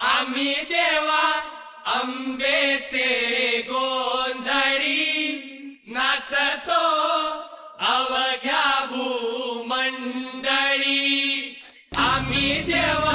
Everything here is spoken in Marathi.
आम्ही देवा अंबेचे गोंधळी नाचतो अवघ्या भूमंडळी. आम्ही देवा